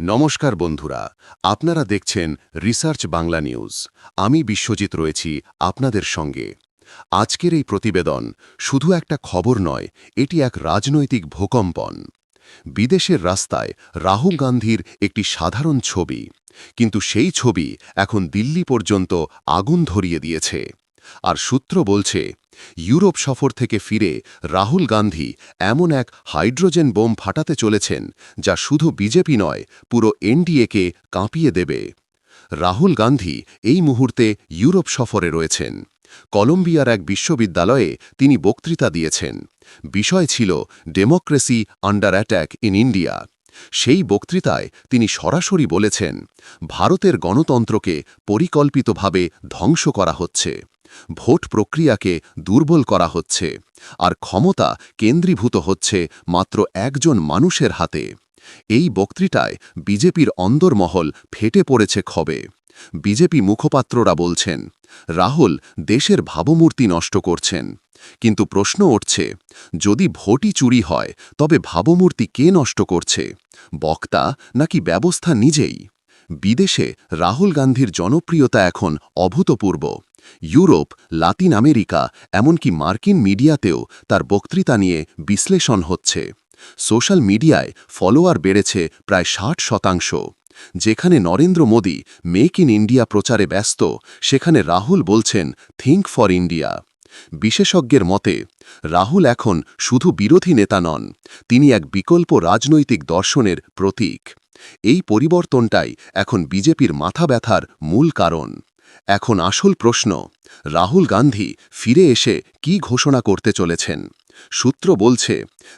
নমস্কার বন্ধুরা, আপনারা দেখছেন রিসার্চ বাংলা নিউজ। আমি বিশ্বজিৎ রয়েছি আপনাদের সঙ্গে। আজকের এই প্রতিবেদন শুধু একটা খবর নয়, এটি এক রাজনৈতিক ভূকম্পন। বিদেশের রাস্তায় রাহুল গান্ধীর একটি সাধারণ ছবি, কিন্তু সেই ছবি এখন দিল্লি পর্যন্ত আগুন ধরিয়ে দিয়েছে। আর সূত্র বলছে, ইউরোপ সফর থেকে ফিরে রাহুল গান্ধী এমন এক হাইড্রোজেন বোম ফাটাতে চলেছেন যা শুধু বিজেপি নয়, পুরো এনডিএকে কাঁপিয়ে দেবে। রাহুল গান্ধী এই মুহূর্তে ইউরোপ সফরে রয়েছেন। কলম্বিয়ার এক বিশ্ববিদ্যালয়ে তিনি বক্তৃতা দিয়েছেন। বিষয় ছিল democracy under attack in India. সেই বক্তৃতায় তিনি সরাসরি বলেছেন, ভারতের গণতন্ত্রকে পরিকল্পিতভাবে ধ্বংস করা হচ্ছে। ভোট প্রক্রিয়াকে দুর্বল করা হচ্ছে। আর ক্ষমতা কেন্দ্রীভূত হচ্ছে মাত্র একজন মানুষের হাতে। এই বক্তৃতায় বিজেপির অন্দরমহল ফেটে পড়েছে ক্ষবে বিজেপি মুখপাত্ররা বলছেন, রাহুল দেশের ভাবমূর্তি নষ্ট করছেন। কিন্তু প্রশ্ন উঠছে, যদি ভোটই চুরি হয়, তবে ভাবমূর্তি কে নষ্ট করছে? বক্তা নাকি ব্যবস্থা নিজেই? বিদেশে রাহুল গান্ধীর জনপ্রিয়তা এখন অভূতপূর্ব। ইউরোপ, লাতিন আমেরিকা, এমনকি মার্কিন মিডিয়াতেও তার বক্তৃতা নিয়ে বিশ্লেষণ হচ্ছে। সোশ্যাল মিডিয়ায় ফলোয়ার বেড়েছে প্রায় ষাট শতাংশ। যেখানে Narendra Modi make in India প্রচারে ব্যস্ত, সেখানে রাহুল বলছেন, থিঙ্ক ফর ইন্ডিয়া। বিশেষজ্ঞের মতে, রাহুল এখন শুধু বিরোধী নেতা নন, তিনি এক বিকল্প রাজনৈতিক দর্শনের প্রতীক। এই পরিবর্তনটাই এখন বিজেপির মাথা ব্যথার মূল কারণ। এখন আসল প্রশ্ন রাহুল গান্ধী ফিরে এসে কি ঘোষণা করতে চলেছেন? সূত্র বলছে,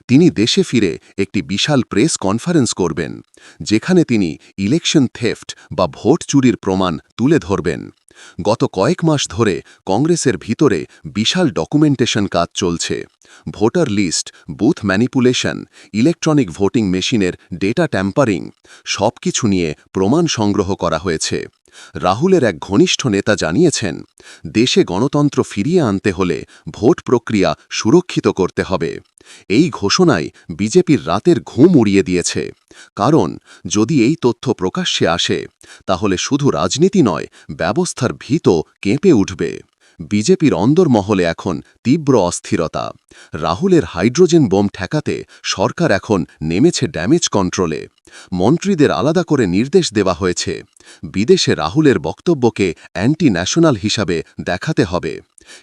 তিনি দেশে ফিরে একটি বিশাল প্রেস কনফারেন্স করবেন, যেখানে তিনি ইলেকশন থেফট বা ভোট চুরির প্রমাণ তুলে ধরবেন। গত কয়েক মাস ধরে কংগ্রেসের ভিতরে বিশাল ডকুমেন্টেশন কাজ চলছে। Voter list, booth manipulation, electronic voting মেশিনের ডেটা ট্যাম্পারিং সব কিছু নিয়ে প্রমাণ সংগ্রহ করা হয়েছে। রাহুলের এক ঘনিষ্ঠ নেতা জানিয়েছেন, দেশে গণতন্ত্র ফিরিয়ে আনতে হলে ভোট প্রক্রিয়া সুরক্ষিত করতে হবে। এই ঘোষণায় বিজেপির রাতের ঘুম উড়িয়ে দিয়েছে। কারণ, যদি এই তথ্য প্রকাশ্যে আসে, তাহলে শুধু রাজনীতি নয়, ব্যবস্থার ভীত কেঁপে উঠবে। বিজেপির অন্দরমহলে এখন তীব্র অস্থিরতা। রাহুলের হাইড্রোজেন বোম ঠেকাতে সরকার এখন নেমেছে ড্যামেজ কন্ট্রোলে। মন্ত্রীদের আলাদা করে নির্দেশ দেওয়া হয়েছে। বিদেশে রাহুলের বক্তব্যকে অ্যান্টি ন্যাশনাল হিসাবে দেখাতে হবে।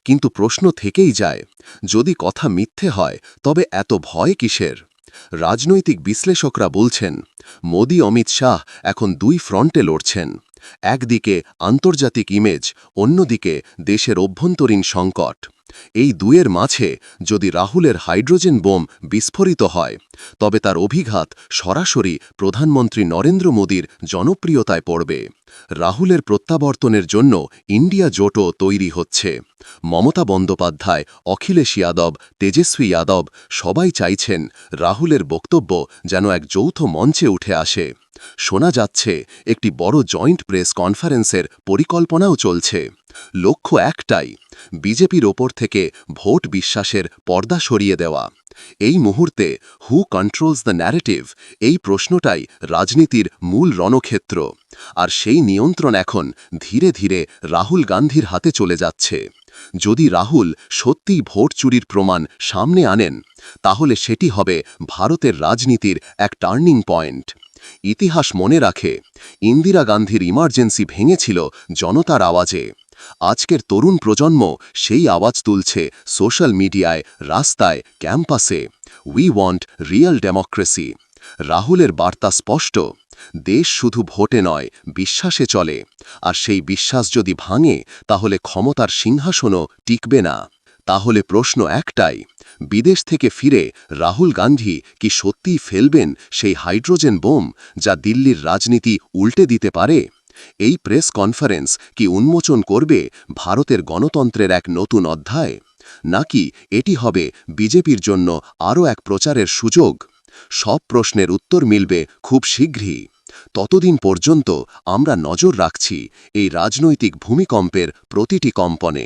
কিন্তু প্রশ্ন থেকেই যায়, যদি কথা মিথ্যে হয়, তবে এত ভয় কিসের? রাজনৈতিক বিশ্লেষকরা বলছেন, মোদি অমিত শাহ এখন দুই ফ্রন্টে লড়ছেন, একদিকে আন্তর্জাতিক ইমেজ, অন্যদিকে দেশের অভ্যন্তরীণ সংকট। এই দুয়ের মাঝে যদি রাহুলের হাইড্রোজেন বোম বিস্ফোরিত হয়, তবে তার অভিঘাত সরাসরি প্রধানমন্ত্রী নরেন্দ্র মোদীর জনপ্রিয়তায় পড়বে। রাহুলের প্রত্যাবর্তনের জন্য ইন্ডিয়া জোটও তৈরি হচ্ছে। মমতা বন্দ্যোপাধ্যায়, অখিলেশ যাদব, তেজস্বী যাদব সবাই চাইছেন রাহুলের বক্তব্য যেন এক যৌথ মঞ্চে উঠে আসে। শোনা যাচ্ছে, একটি বড় জয়েন্ট প্রেস কনফারেন্সের পরিকল্পনাও চলছে। লক্ষ্য একটাই, বিজেপির ওপর থেকে ভোট বিশ্বাসের পর্দা সরিয়ে দেওয়া। এই মুহূর্তে হু কন্ট্রোলস দ্য ন্যারেটিভ এই প্রশ্নটাই রাজনীতির মূল রণক্ষেত্র। আর সেই নিয়ন্ত্রণ এখন ধীরে ধীরে রাহুল গান্ধীর হাতে চলে যাচ্ছে। যদি রাহুল সত্যিই ভোট চুরির প্রমাণ সামনে আনেন, তাহলে সেটি হবে ভারতের রাজনীতির এক টার্নিং পয়েন্ট। ইতিহাস মনে রাখে, ইন্দিরা গান্ধীর ইমার্জেন্সি ভেঙেছিল জনতার আওয়াজে। আজকের তরুণ প্রজন্ম সেই আওয়াজ তুলছে সোশ্যাল মিডিয়ায়, রাস্তায়, ক্যাম্পাসে। উই ওয়ান্ট রিয়েল ডেমোক্রেসি রাহুলের বার্তা স্পষ্ট। দেশ শুধু ভোটে নয়, বিশ্বাসে চলে। আর সেই বিশ্বাস যদি ভাঙে, তাহলে ক্ষমতার সিংহাসনও টিকবে না। তাহলে প্রশ্ন একটাই, বিদেশ থেকে ফিরে রাহুল গান্ধী কি সত্যিই ফেলবেন সেই হাইড্রোজেন বোম যা দিল্লির রাজনীতি উল্টে দিতে পারে? এই প্রেস কনফারেন্স কি উন্মোচন করবে ভারতের গণতন্ত্রের এক নতুন অধ্যায়? নাকি এটি হবে বিজেপির জন্য আরও এক প্রচারের সুযোগ? সব প্রশ্নের উত্তর মিলবে খুব শীঘ্রই। ততদিন পর্যন্ত আমরা নজর রাখছি এই রাজনৈতিক ভূমিকম্পের প্রতিটি কম্পনে।